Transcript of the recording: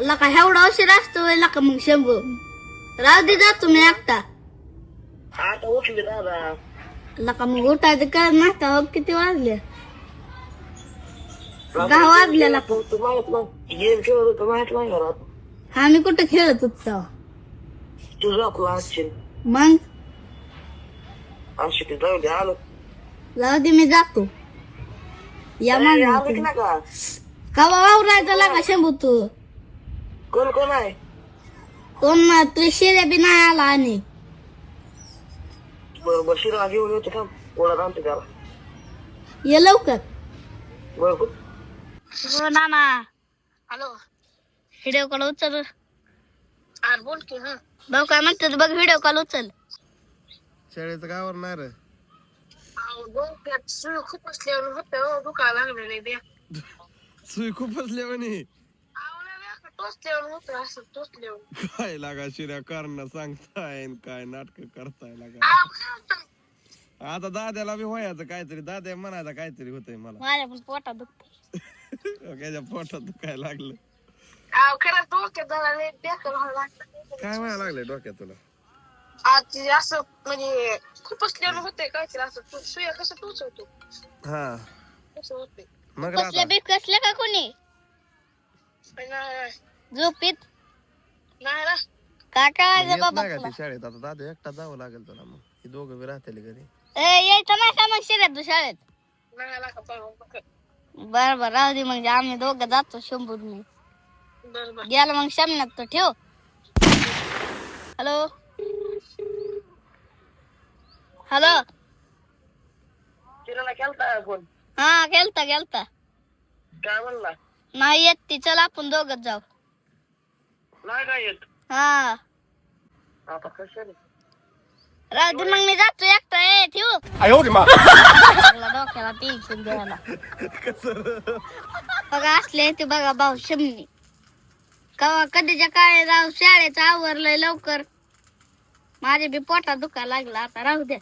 लका एवढा उशीर असतो व्हय लका मग शंभू. राहू दे जातो मी एकटा. आता उठली दादा लका मग उठायचं कळत नसतं हो किती वाजले? दहा वाजलेला तू माहीत नाही गेम खेळत होतो माहीत नाही घरात. हा मी कुठं खेळत होतो तेव्हा. तू झोपला असशील मग? अशी ते जाऊ दे आलो. जाऊ दे मी जातो. या अरे, आलो की मग नाही का? कवा वावरायचा लागा शंभू तू? कोण कोण आहे? कोण ना तू शिऱ्या बी नाही आला आणि. बरं शिरा घेऊन येतो पोळा आणतो त्याला? ये लवकर. बरं. हो नाना. हॅलो. व्हिडिओ कॉल उचल. अरे बोल की हा. भाऊ काय म्हणतात बघ व्हिडिओ कॉल उचल. शाळेचं गावावर नाही रे. अहो, डोक्यात सुळ खूप असल्यावर होतं दुखायला लागलेलं द्या सुई खूप असल्या म्हणे टोचल्यावर होतं असं टोचल्यावर काय लागा शिऱ्या करणं सांगताय न काय नाटक करताय लागा. आता दाद्याला बी व्हायचं काहीतरी दाद्या म्हणायचं काहीतरी होतंय मला. माझ्या पण पोटात दुखत त्याच्या पोटात दुखायला लागलं. खरंच डोक्यात जरा लय बेकार व्हायला लागलं. काय व्हायला लागलंय डोक्यात तुला? आज असं म्हणजे खूप असल्यानं होतंय काहीतरी असं सुया कसं टोचवतो. हा. कसं होतंय. मग कसले राधा बी कसले का कोणी? पण झोपीत? नाही ना. काय मग येत बाबा नाही का तुला? ती शाळेत? आता दादा एकटा जावं लागेल तुला मग. ही दोघं बी राहतील घरी. ए, यायचं नाही का मग तू शाळेत? नाही पाहू. बर बर राहू दे म्हणजे आम्ही दोघं जातो शंभूर मी. बरं बरं. गेला मग शमनात तो ठेव. हॅलो? हॅलो? तिला केलता फोन? हा गेलता गेलता काय म्हणला? नाही येत ती. चल आपण दोघच जाऊ. नाही काय येत. हा. आता कशाने राहू दे मग मी जातो एकटा. ए ठेवू? लागला डोक्याला टेन्शन द्यायला. बघा असले ते बघा भाऊ शमनी कवा कधीच्या काळी राव शाळेचं आवरलंय लवकर. माझे बी पोटात दुखा लागला. आता राहू द्या